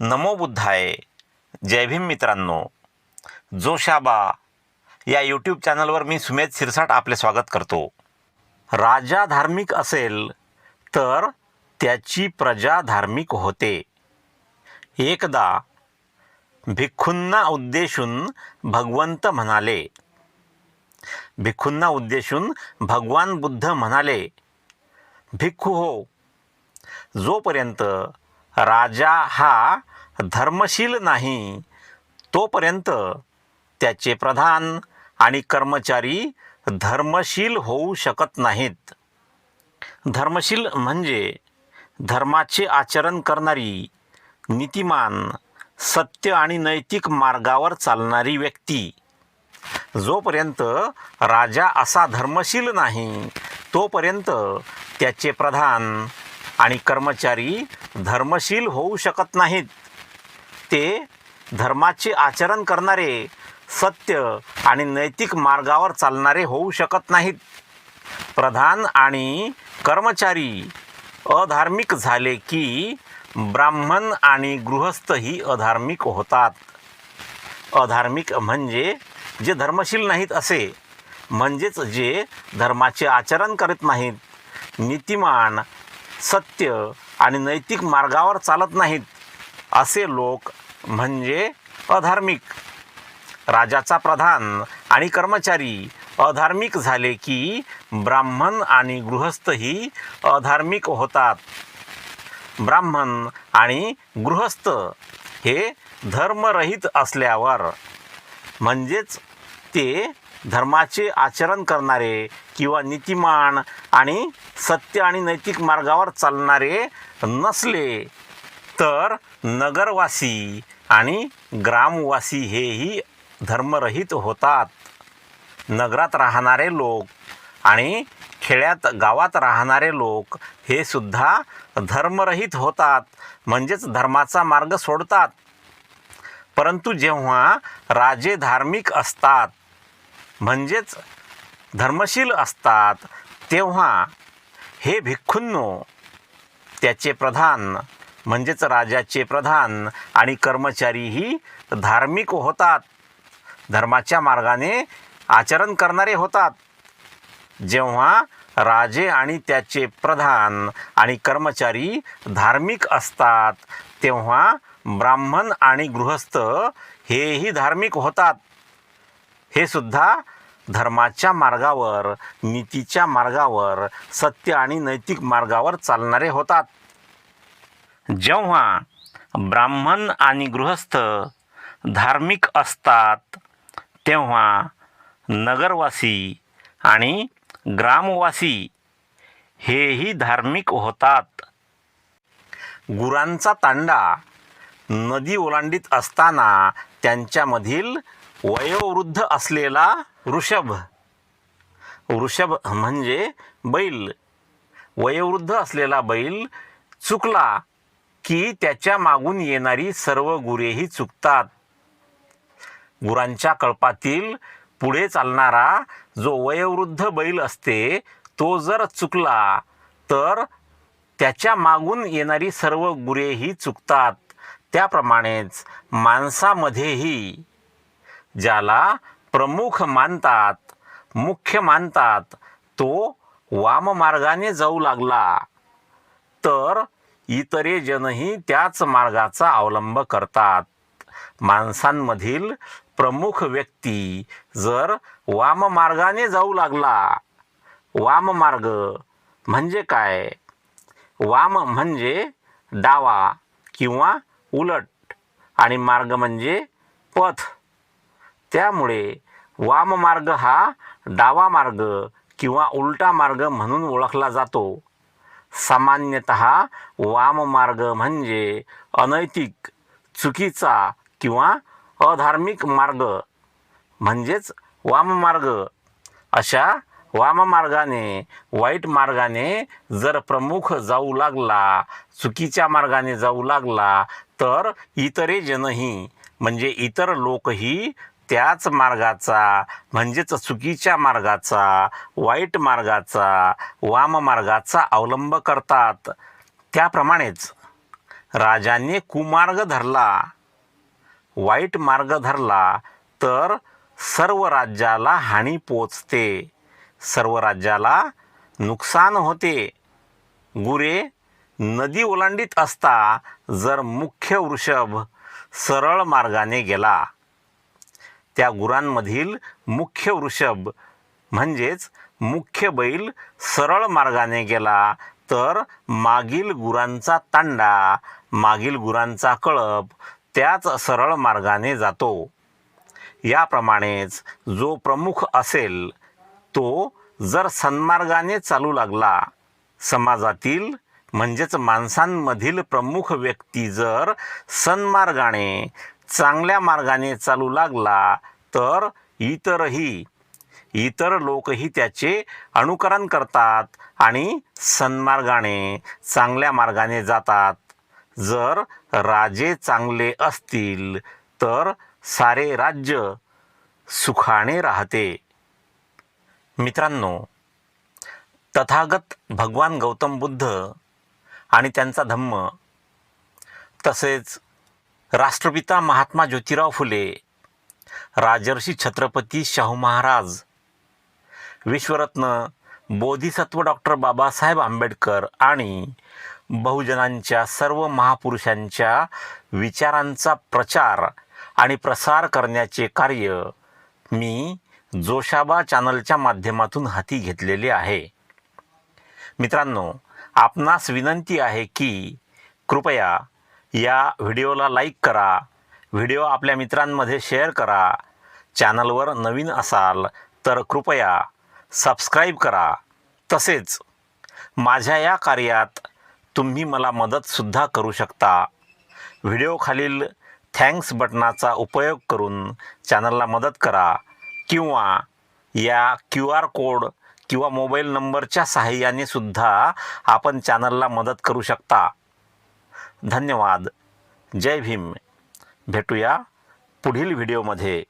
नमो बुद्धाय. जय भीम मित्रांनो. जोशाबा या यूट्यूब चॅनलवर मी सुमेध शिरसाट आपले स्वागत करतो. राजा धार्मिक असेल तर त्याची प्रजा धार्मिक होते. एकदा भिक्खूंना उद्देशून भगवंत म्हणाले. भिक्खूंना उद्देशून भगवान बुद्ध म्हणाले भिक्खू हो जोपर्यंत राजा हा धर्मशील नाही तोपर्यंत त्याचे प्रधान आणि कर्मचारी धर्मशील होऊ शकत नाहीत. धर्मशील म्हणजे धर्माचे आचरण करणारी नीतिमान सत्य आणि नैतिक मार्गावर चालणारी व्यक्ती. जोपर्यंत राजा असा धर्मशील नाही तोपर्यंत त्याचे प्रधान आणि कर्मचारी धर्मशील होऊ शकत नाहीत. ते धर्माचे आचरण करणारे सत्य आणि नैतिक मार्गावर चालणारे होऊ शकत नाहीत. प्रधान आणि कर्मचारी अधार्मिक झाले की ब्राह्मण आणि गृहस्थही अधार्मिक होतात. अधार्मिक म्हणजे जे धर्मशील नाहीत असे म्हणजेच जे धर्माचे आचरण करीत नाहीत. नीतिमान सत्य आणि नैतिक मार्गावर चालत नाहीत असे लोक म्हणजे अधार्मिक. राजाचा प्रधान आणि कर्मचारी अधार्मिक झाले की ब्राह्मण आणि गृहस्थही अधार्मिक होतात. ब्राह्मण आणि गृहस्थ हे धर्मरहित असल्यावर म्हणजेच ते धर्माचे आचरण करणारे किंवा नीतिमान आणि सत्य आणि नैतिक मार्गावर चालणारे नसले तर नगरवासी आणि ग्रामवासी हेही धर्मरहित होतात. नगरात राहणारे लोक आणि खेड्यात गावात राहणारे लोक हे सुद्धा धर्मरहित होतात म्हणजेच धर्माचा मार्ग सोडतात. परंतु जेव्हा राजे धार्मिक असतात म्हणजेच धर्मशील असतात तेव्हा हे भिक्खूंनो त्याचे प्रधान म्हणजेच राजाचे प्रधान आणि कर्मचारीही धार्मिक होतात. धर्माच्या मार्गाने आचरण करणारे होतात. जेव्हा राजे आणि त्याचे प्रधान आणि कर्मचारी धार्मिक असतात तेव्हा ब्राह्मण आणि गृहस्थ हेही धार्मिक होतात. हे सुद्धा धर्माच्या मार्गावर नीतीच्या मार्गावर सत्य आणि नैतिक मार्गावर चालणारे होतात. जेव्हा ब्राह्मण आणि गृहस्थ धार्मिक असतात तेव्हा नगरवासी आणि ग्रामवासी हेही धार्मिक होतात. गुरांचा तांडा नदी ओलांडीत असताना त्यांच्यामधील वयोवृद्ध असलेला वृषभ. वृषभ म्हणजे बैल. वयोवृद्ध असलेला बैल चुकला की त्याच्या मागून येणारी सर्व गुरेही चुकतात. गुरांच्या कळपातील पुढे चालणारा जो वयोवृद्ध बैल असते तो जर चुकला तर त्याच्या मागून येणारी सर्व गुरेही चुकतात. त्याप्रमाणेच माणसामध्येही ज्याला प्रमुख मानतात मुख्य मानतात तो वाममार्गाने जाऊ लागला. तर इतरे जनही त्याच मार्गाचा अवलंब करतात. माणसांमधील प्रमुख व्यक्ती जर वाममार्गाने जाऊ लागला वाममार्ग म्हणजे काय? वाम म्हणजे डावा किंवा उलट आणि मार्ग म्हणजे पथ. त्यामुळे वाममार्ग हा डावा मार्ग किंवा उलटा मार्ग म्हणून ओळखला जातो. सामान्यतः वाममार्ग म्हणजे अनैतिक चुकीचा किंवा अधार्मिक मार्ग म्हणजेच वाममार्ग अशा वाममार्गाने वाईट मार्गाने जर प्रमुख जाऊ लागला चुकीच्या मार्गाने जाऊ लागला तर इतरे जनही म्हणजे इतर लोकही त्याच मार्गाचा म्हणजेच चुकीच्या मार्गाचा वाईट मार्गाचा वाम मार्गाचा अवलंब करतात. त्याप्रमाणेच राजाने कुमार्ग धरला. वाईट मार्ग धरला तर सर्व राज्याला हानी पोचते सर्व राज्याला नुकसान होते. गुरे नदी ओलांडीत असता जर मुख्य वृषभ सरळ मार्गाने गेला. त्या गुरांमधील मुख्य वृषभ म्हणजेच मुख्य बैल सरळ मार्गाने गेला तर मागील गुरांचा तांडा मागील गुरांचा कळप त्याच सरळ मार्गाने जातो. याप्रमाणेच जो प्रमुख असेल तो जर सन्मार्गाने चालू लागला समाजातील म्हणजेच माणसांमधील प्रमुख व्यक्ती जर सन्मार्गाने चांगल्या मार्गाने चालू लागला तर इतरही इतर लोकही त्याचे अनुकरण करतात आणि सन्मार्गाने चांगल्या मार्गाने जातात. जर राजे चांगले असतील तर सारे राज्य सुखाने राहते. मित्रांनो तथागत भगवान गौतम बुद्ध आणि त्यांचा धम्म तसेच राष्ट्रपिता महात्मा ज्योतिराव फुले राजर्षी छत्रपती शाहू महाराज विश्वरत्न बोधिसत्व डॉक्टर बाबासाहेब आंबेडकर आणि बहुजनांच्या सर्व महापुरुषांच्या विचारांचा प्रचार आणि प्रसार करण्याचे कार्य मी जोशाबा चॅनलच्या माध्यमातून हाती घेतलेले आहे. मित्रांनो आपणास विनंती आहे की कृपया या व्हिडिओला लाईक करा. व्हिडिओ आपल्या मित्रांमध्ये शेअर करा. चॅनलवर नवीन असाल तर कृपया सबस्क्राईब करा. तसेच माझ्या या कार्यात तुम्ही मला मदतसुद्धा करू शकता. व्हिडिओखालील थँक्स बटनाचा उपयोग करून चॅनलला मदत करा किंवा या क्यू आर कोड किंवा मोबाईल नंबरच्या सहाय्याने सुद्धा आपण चॅनलला मदत करू शकता. धन्यवाद. जय भीम. भेटूया पुढील व्हिडिओमध्ये.